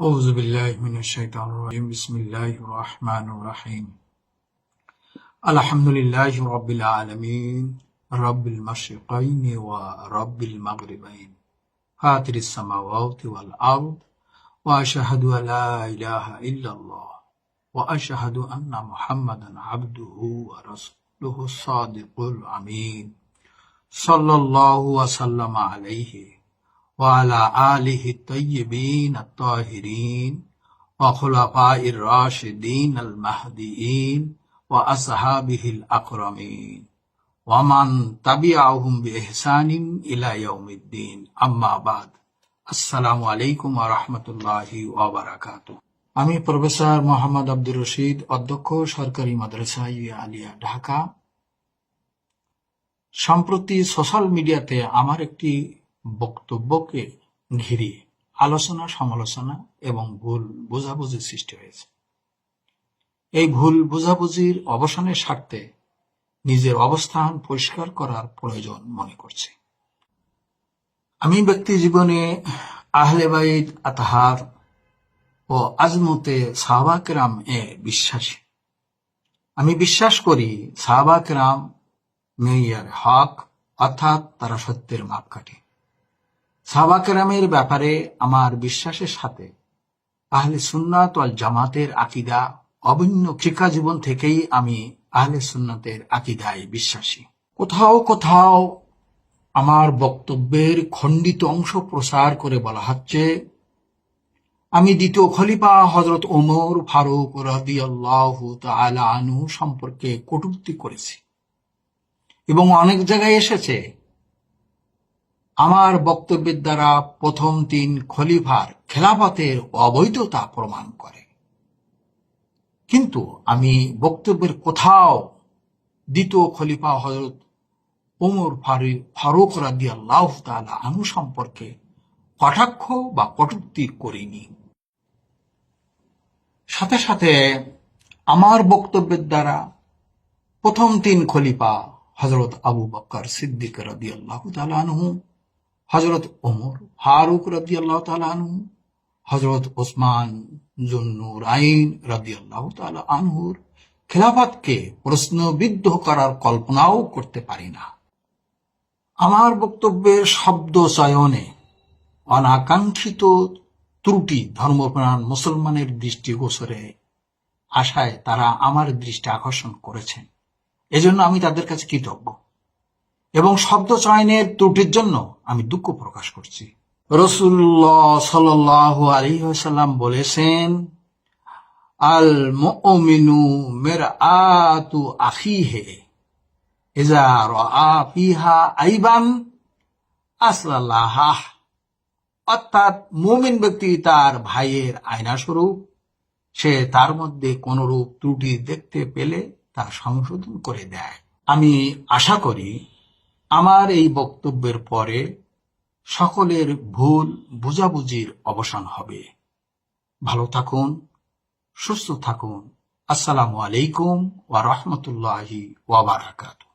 أعوذ بالله من الشيطان الرجيم. بسم الله الرحمن الرحيم. الحمد لله رب العالمين رب المشرقين ورب المغربين. فاطر السماوات والأرض وأشهد أن لا إله إلا الله وأشهد أن محمدا عبده ورسوله الصادق الأمين. صلى الله وسلم عليه وعلى آله الطيبين الطاهرين وخلفاء الراشدين المهديين وأصحابه الأكرمين ومن تبعهم بإحسان إلى يوم الدين أما بعد আসসালামু আলাইকুম রহমতুল্লাহি ওবরাকাত আমি প্রফেসর মোহাম্মদ আব্দুর রশিদ অধ্যক্ষ সরকারি মাদ্রাসা ইয়া আলিয়া ঢাকা সম্প্রতি সোশ্যাল মিডিয়াতে আমার একটি বক্তব্যকে ঘিরে আলোচনা, সমালোচনা এবং ভুল বোঝাবুঝির সৃষ্টি হয়েছে। এই ভুল বোঝাবুঝির অবসানের স্বার্থে নিজের অবস্থান পরিষ্কার করার প্রয়োজন মনে করছি। আমি ব্যক্তি জীবনে আহলে বাইত, আতাহার ও আজমতে সাহাবাকেরাম এ বিশ্বাসী। আমি বিশ্বাস করি সাহাবাকেরাম মেয়ার হক অর্থাৎ তারা সত্যের মাপকাঠি। সাহাবাকেরামের ব্যাপারে আমার বিশ্বাসের সাথে আহলে সুন্নাত ওয়াল জামাতের আকিদা অভিন্ন শিক্ষা জীবন থেকেই আমি আহলে সুন্নাতের আকিদায় বিশ্বাসী। কোথাও কোথাও আমার বক্তব্যের খণ্ডিত অংশ প্রসার করে বলা হচ্ছে, আমি দ্বিতীয় খলিফা হজরত ওমর ফারুক রাদি আল্লাহ আনু সম্পর্কে কটূক্তি করেছি এবং অনেক জায়গায় এসেছে আমার বক্তব্যের দ্বারা প্রথম তিন খলিফার খেলাফতের অবৈধতা প্রমাণ করে। কিন্তু আমি বক্তব্যের কোথাও দ্বিতীয় খলিফা হজরত ওমর ফারুক ফারুক আনু সম্পর্কে কটাক্ষ বা কটুক্তি করিনি। সাথে সাথে আমার বক্তব্যের দ্বারা প্রথম তিন খলিফা হজরত আবু বক্কর সিদ্দিক রদি আল্লাহ আনহু হজরত ওমর ফারুক রদি আল্লাহ আনহু হজরত ওসমান জুন্নুর আইন রদি আল্লাহ আনহুর খেলাফতকে প্রশ্নবিদ্ধ করার কল্পনাও করতে পারি না। আমার বক্তব্যের শব্দ চয়নে অনাকাঙ্ক্ষিত ত্রুটি ধর্মপ্রাণ মুসলমানের দৃষ্টিগোচরে আশায় তারা আমার দৃষ্টি আকর্ষণ করেছেন। এজন্য আমি তাদের কাছে কৃতজ্ঞ। এবং শব্দ চয়নের ত্রুটির জন্য আমি দুঃখ প্রকাশ করছি। রসুল্লাহ সাল আলী বলেছেন আল মিনু মের আখি হে আইবান অর্থাৎ মুমিন ব্যক্তি তার ভাইয়ের আয়না স্বরূপ সে তার মধ্যে কোনরূপ ত্রুটি দেখতে পেলে তা সংশোধন করে দেয়। আমি আশা করি আমার এই বক্তব্যের পরে সকলের ভুল বুঝাবুঝির অবসান হবে। ভালো থাকুন, সুস্থ থাকুন। আসসালামু আলাইকুম ওয়া রাহমাতুল্লাহি ওয়া বারাকাতুহু।